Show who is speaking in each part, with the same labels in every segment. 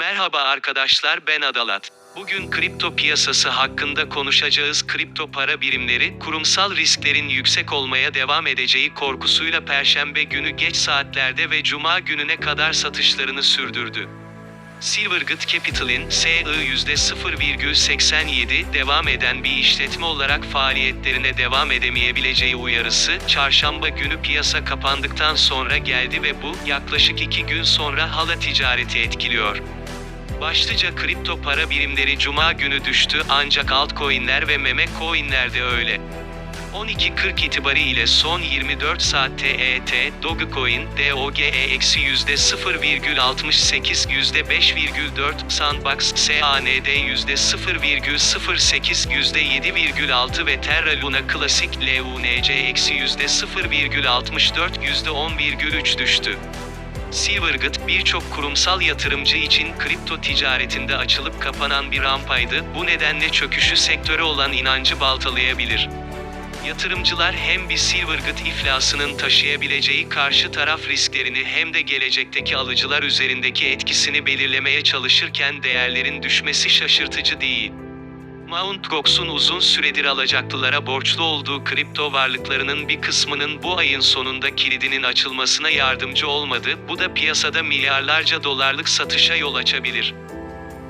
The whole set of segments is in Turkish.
Speaker 1: Merhaba arkadaşlar ben Adalat. Bugün kripto piyasası hakkında konuşacağız. Kripto para birimleri kurumsal risklerin yüksek olmaya devam edeceği korkusuyla perşembe günü geç saatlerde ve cuma gününe kadar satışlarını sürdürdü. Silvergate Capital'in SI %0,87 devam eden bir işletme olarak faaliyetlerine devam edemeyebileceği uyarısı, çarşamba günü piyasa kapandıktan sonra geldi ve bu, yaklaşık iki gün sonra hala ticareti etkiliyor. Başlıca kripto para birimleri cuma günü düştü ancak altcoin'ler ve meme coin'ler de öyle. 12.40 itibariyle son 24 saat TET, Dogecoin, DOGE eksi %0,68 %5,4, Sandbox, SAND %0,08 %7,6 ve Terra Luna Classic LUNC eksi %0,64 %10,3 düştü. Silvergate birçok kurumsal yatırımcı için kripto ticaretinde açılıp kapanan bir rampaydı. Bu nedenle çöküşü sektöre olan inancı baltalayabilir. Yatırımcılar hem bir Silvergate iflasının taşıyabileceği karşı taraf risklerini hem de gelecekteki alıcılar üzerindeki etkisini belirlemeye çalışırken değerlerin düşmesi şaşırtıcı değil. Mt. Gox'un uzun süredir alacaklılara borçlu olduğu kripto varlıklarının bir kısmının bu ayın sonunda kilidinin açılmasına yardımcı olmadı, bu da piyasada milyarlarca dolarlık satışa yol açabilir.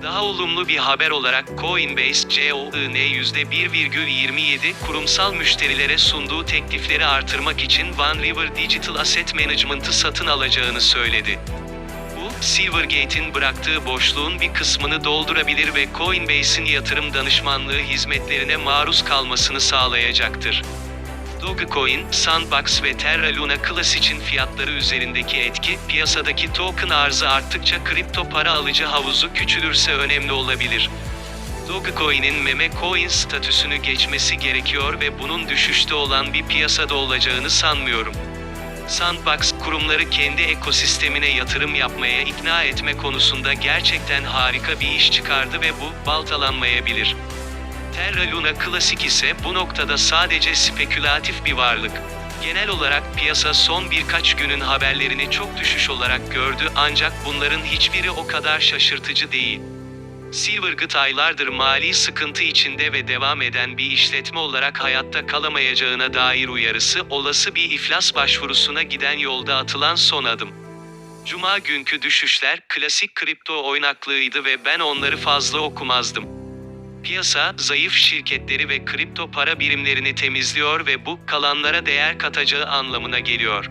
Speaker 1: Daha olumlu bir haber olarak Coinbase COIN %1,27 kurumsal müşterilere sunduğu teklifleri artırmak için One River Digital Asset Management'ı satın alacağını söyledi. Silvergate'in bıraktığı boşluğun bir kısmını doldurabilir ve Coinbase'in yatırım danışmanlığı hizmetlerine maruz kalmasını sağlayacaktır. Dogecoin, Sandbox ve Terra Luna Classic'in fiyatları üzerindeki etki, piyasadaki token arzı arttıkça kripto para alıcı havuzu küçülürse önemli olabilir. Dogecoin'in meme coin statüsünü geçmesi gerekiyor ve bunun düşüşte olan bir piyasada olacağını sanmıyorum. Sandbox, kurumları kendi ekosistemine yatırım yapmaya ikna etme konusunda gerçekten harika bir iş çıkardı ve bu, baltalanmayabilir. Terra Luna Classic ise bu noktada sadece spekülatif bir varlık. Genel olarak piyasa son birkaç günün haberlerini çok düşüş olarak gördü ancak bunların hiçbiri o kadar şaşırtıcı değil. Silvergate aylardır mali sıkıntı içinde ve devam eden bir işletme olarak hayatta kalamayacağına dair uyarısı olası bir iflas başvurusuna giden yolda atılan son adım. Cuma günkü düşüşler klasik kripto oynaklığıydı ve ben onları fazla okumazdım. Piyasa, zayıf şirketleri ve kripto para birimlerini temizliyor ve bu, kalanlara değer katacağı anlamına geliyor.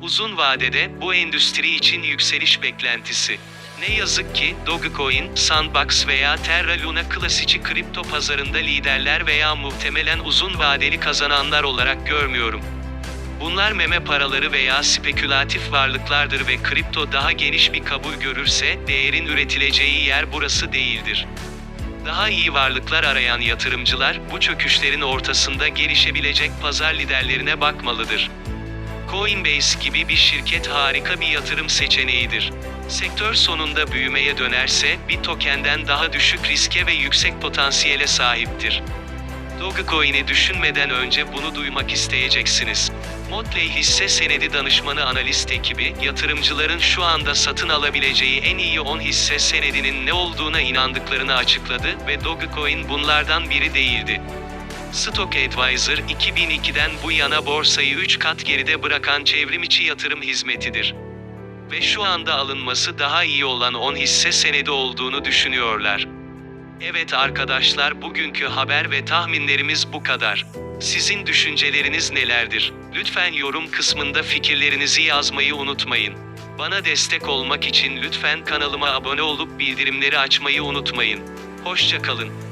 Speaker 1: Uzun vadede, bu endüstri için yükseliş beklentisi. Ne yazık ki, Dogecoin, Sandbox veya Terra Luna Classic'i kripto pazarında liderler veya muhtemelen uzun vadeli kazananlar olarak görmüyorum. Bunlar meme paraları veya spekülatif varlıklardır ve kripto daha geniş bir kabul görürse, değerin üretileceği yer burası değildir. Daha iyi varlıklar arayan yatırımcılar, bu çöküşlerin ortasında gelişebilecek pazar liderlerine bakmalıdır. Coinbase gibi bir şirket harika bir yatırım seçeneğidir. Sektör sonunda büyümeye dönerse, bir tokenden daha düşük riske ve yüksek potansiyele sahiptir. Dogecoin'i düşünmeden önce bunu duymak isteyeceksiniz. Motley hisse senedi danışmanı analist ekibi, yatırımcıların şu anda satın alabileceği en iyi 10 hisse senedinin ne olduğuna inandıklarını açıkladı ve Dogecoin bunlardan biri değildi. Stock Advisor 2002'den bu yana borsayı 3 kat geride bırakan çevrimiçi yatırım hizmetidir. Ve şu anda alınması daha iyi olan 10 hisse senedi olduğunu düşünüyorlar. Evet arkadaşlar bugünkü haber ve tahminlerimiz bu kadar. Sizin düşünceleriniz nelerdir? Lütfen yorum kısmında fikirlerinizi yazmayı unutmayın. Bana destek olmak için lütfen kanalıma abone olup bildirimleri açmayı unutmayın. Hoşça kalın.